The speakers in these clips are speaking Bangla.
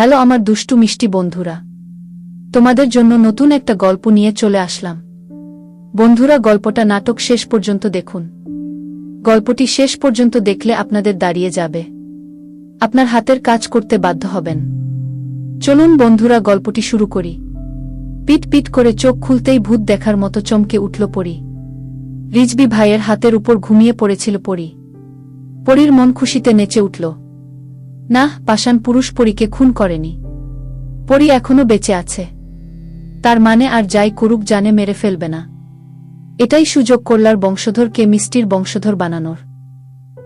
হ্যালো আমার দুষ্টু মিষ্টি বন্ধুরা। তোমাদের জন্য নতুন একটা গল্প নিয়ে চলে আসলাম। বন্ধুরা, গল্পটা নাটক শেষ পর্যন্ত দেখুন। গল্পটি শেষ পর্যন্ত দেখলে আপনাদের দাঁড়িয়ে যাবে। আপনার হাতের কাজ করতে বাধ্য হবেন। চলুন বন্ধুরা, গল্পটি শুরু করি। পিট পিট করে চোখ খুলতেই ভূত দেখার মতো চমকে উঠল পরি। রিজবি ভাইয়ের হাতের উপর ঘুমিয়ে পড়েছিল পরি। পরীর মন খুশিতে নেচে উঠল। না, পাষাণ পুরুষ পরীকে খুন করেনি। পরী এখনও বেঁচে আছে। তার মানে আর যাই করুক জানে মেরে ফেলবে না। এটাই সুযোগ কল্যার বংশধরকে মিষ্টির বংশধর বানানোর।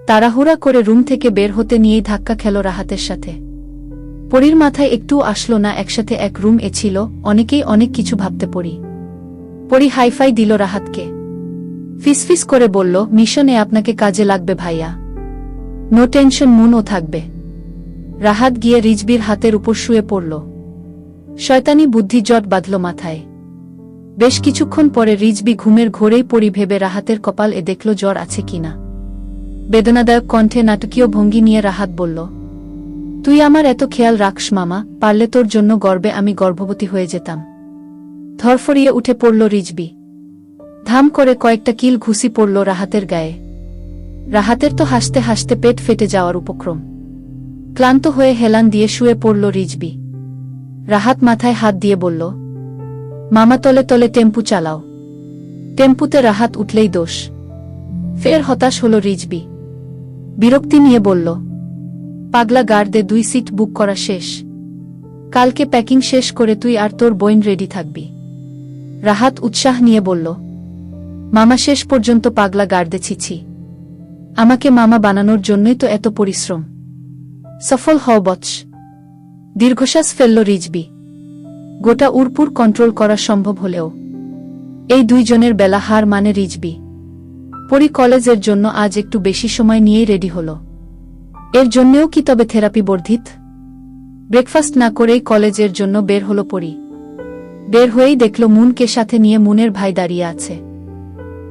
তাড়াহুড়া করে রুম থেকে বের হতে নিয়েই ধাক্কা খেল রাহাতের সাথে। পরীর মাথায় একটু আসলো না, একসাথে এক রুম এ ছিল, অনেকেই অনেক কিছু ভাবতে পড়ি। পরি হাইফাই দিল রাহাতকে। ফিসফিস করে বলল, মিশনে আপনাকে কাজে লাগবে ভাইয়া। নো টেনশন মুনও থাকবে। রাহাত গিয়ে রিজবির হাতের উপর শুয়ে পড়ল। শয়তানি বুদ্ধি জট বাঁধল মাথায়। বেশ কিছুক্ষণ পরে রিজবি ঘুমের ঘোরেই পড়ি ভেবে রাহাতের কপাল এ দেখল জ্বর আছে কিনা বেদনাদায়ক কণ্ঠে নাটকীয় ভঙ্গি নিয়ে রাহাত বলল, তুই আমার এত খেয়াল রাখস মামা, পারলে তোর জন্য গর্বে আমি গর্ভবতী হয়ে যেতাম ধরফরিয়ে উঠে পড়ল রিজবি। ধাম করে কয়েকটা কিল ঘুষি পড়ল রাহাতের গায়ে। রাহাতের তো হাসতে হাসতে পেট ফেটে যাওয়ার উপক্রম। ক্লান্ত হয়ে হেলান দিয়ে শুয়ে পড়ল রিজবি। রাহাত মাথায় হাত দিয়ে বলল, মামা তলে তলে টেম্পু চালাও। টেম্পুতে রাহাত উঠলেই দোষ। ফের হতাশ হল রিজবি। বিরক্তি নিয়ে বলল, পাগলা গার্ডে দুই সিট বুক করা শেষ। কালকে প্যাকিং শেষ করে তুই আর তোর বইন রেডি থাকবি। রাহাত উৎসাহ নিয়ে বলল, মামা শেষ পর্যন্ত পাগলা গার্ডে ছিছি। আমাকে মামা বানানোর জন্যই তো এত পরিশ্রম। সফল হও বৎস। দীর্ঘশ্বাস ফেলল রিজবি। গোটা উরপুর কন্ট্রোল করা সম্ভব হলেও। এই দুইজনের বেলা হার মানে রিজবি। পরি কলেজের জন্য আজ একটু বেশি সময় নিয়েই রেডি হল। এর জন্যেও কি তবে থেরাপি বর্ধিত? ব্রেকফাস্ট না করেই কলেজের জন্য বের হল পরি। বের হয়েই দেখল মুনকে সাথে নিয়ে মুনের ভাই দাঁড়িয়ে আছে।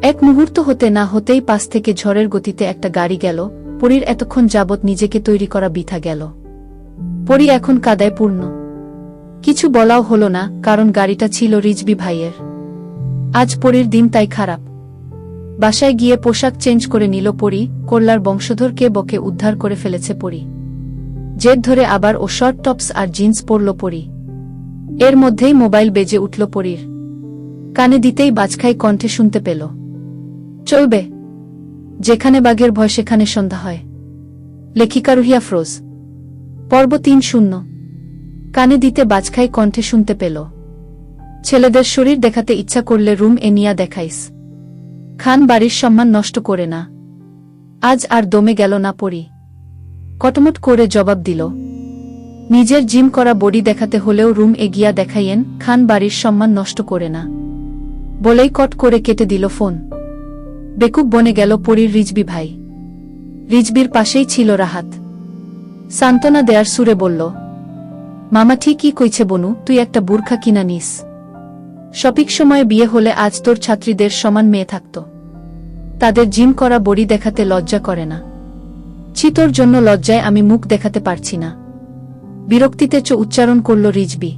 এক মুহূর্ত হতে না হতেই পাশ থেকে ঝড়ের গতিতে একটা গাড়ি গেল পরীর এতক্ষণ যাবৎ নিজেকে তৈরি করা বিথা গেল। পরি এখন কাদায় পূর্ণ। কিছু বলাও হলো না, কারণ গাড়িটা ছিল রিজবি ভাইয়ের। আজ পরীর দিন তাই খারাপ। বাসায় গিয়ে পোশাক চেঞ্জ করে নিল পরি কল্যার বংশধরকে বকে উদ্ধার করে ফেলেছে পরি। জেদ ধরে আবার ও শর্ট টপস আর জিন্স পরল পরি। এর মধ্যেই মোবাইল বেজে উঠল পরীর। কানে দিতেই বাজখাই কণ্ঠে শুনতে পেল। চলবে। যেখানে বাঘের ভয়, সেখানে সন্ধ্যা হয়। লেখিকা রুহিয়া ফ্রোজ। পর্ব তিন শূন্য। কানে দিতে বাজখাই কণ্ঠে শুনতে পেল। ছেলেদের শরীর দেখাতে ইচ্ছা করলে রুম এনিয়া দেখাইস। খান বাড়ির সম্মান নষ্ট করে না। আজ আর দমে গেল না পড়ি। কটমট করে জবাব দিল। নিজের জিম করা বডি দেখাতে হলেও রুম এগিয়া দেখাইয়েন, খান বাড়ির সম্মান নষ্ট করে না। বলেই কট করে কেটে দিল ফোন। বেকুব বনে গেল পরীর রিজবি ভাই। রিজবির পাশেই ছিল রাহাত। সান্ত্বনা দেয়ার সুরে বলল, মামা ঠিকই কইছে বনু, তুই একটা বুর্খা কিনা নিস। সঠিক সময়ে বিয়ে হলে আজ তোর ছাত্রীদের সমান মেয়ে থাকত। তাদের জিম করা বড়ি দেখাতে লজ্জা করে না। চিতোর জন্য লজ্জায় আমি মুখ দেখাতে পারছি না। বিরক্তিতে চো উচ্চারণ করল রিজবি।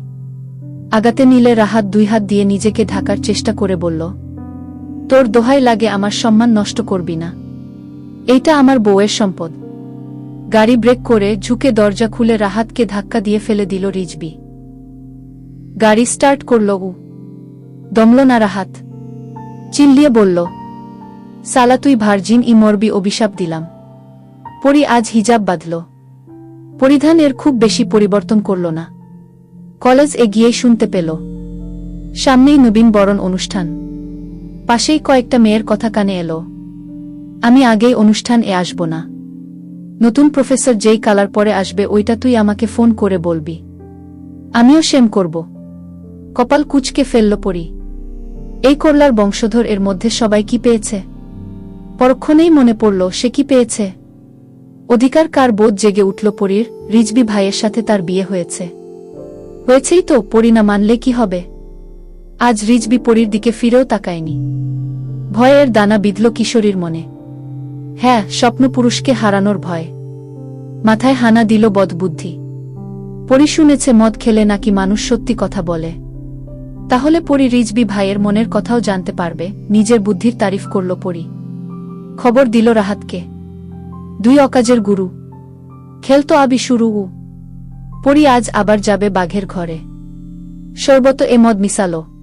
আগাতে নিলে রাহাত দুই হাত দিয়ে নিজেকে ঢাকার চেষ্টা করে বলল তোর দোহাই লাগে আমার সম্মান নষ্ট করবি না। এইটা আমার বউয়ের সম্পদ। গাড়ি ব্রেক করে ঝুঁকে দরজা খুলে রাহাতকে ধাক্কা দিয়ে ফেলে দিল রিজবি। গাড়ি স্টার্ট করল উ। দমল না রাহাত। চিল্লিয়ে বলল, সালা, তুই ভার্জিন ই মরবি অভিশাপ দিলাম। পরি আজ হিজাব বাঁধল। পরিধান এর খুব বেশি পরিবর্তন করল না। কলেজ এগিয়েই শুনতে পেল। সামনেই নবীন বরণ অনুষ্ঠান। পাশেই কয়েকটা মেয়ের কথা কানে এলো। আমি আগেই অনুষ্ঠান এ আসব না। নতুন প্রফেসর যেই কালার পরে আসবে ওইটা তুই আমাকে ফোন করে বলবি। আমিও সেম করব। কপাল কুচকে ফেলল পড়ি এই করলার বংশধর এর মধ্যে সবাই কি পেয়েছে? পরক্ষণেই মনে পড়ল, সে কি পেয়েছে? অধিকার কার বোধ জেগে উঠল পরীর, রিজবি ভাইয়ের সাথে তার বিয়ে হয়েছে। হয়েছেই তো, পরি না মানলে কি হবে? আজ রিজবি পরীর দিকে ফিরেও তাকায়নি। ভয়ের দানা বিঁধল কিশোরীর মনে। হ্যাঁ স্বপ্নপুরুষকে হারানোর ভয়। মাথায় হানা দিল বদবুদ্ধি। পরি শুনেছে, মদ খেলে নাকি মানুষ সত্যি কথা বলে। তাহলে পরি রিজবি ভাইয়ের মনের কথাও জানতে পারবে, নিজের বুদ্ধির তারিফ করল পরি। খবর দিল রাহাতকে। দুই অকাজের গুরু। খেলতো আবি শুরু। পরি আজ আবার যাবে বাঘের ঘরে। সর্বত এ মদ মিশালো।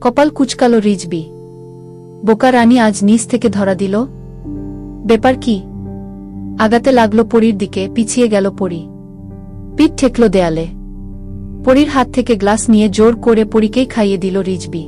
কপাল কুচকালো রিজবি। বোকা রানী আজ নিচ থেকে ধরা দিল। ব্যাপার কি? আগাতে লাগল পরীর দিকে, পিছিয়ে গেল পরি। পিঠ ঠেকল দেয়ালে। পরীর হাত থেকে গ্লাস নিয়ে জোর করে পরীকেই খাইয়ে দিল রিজবি।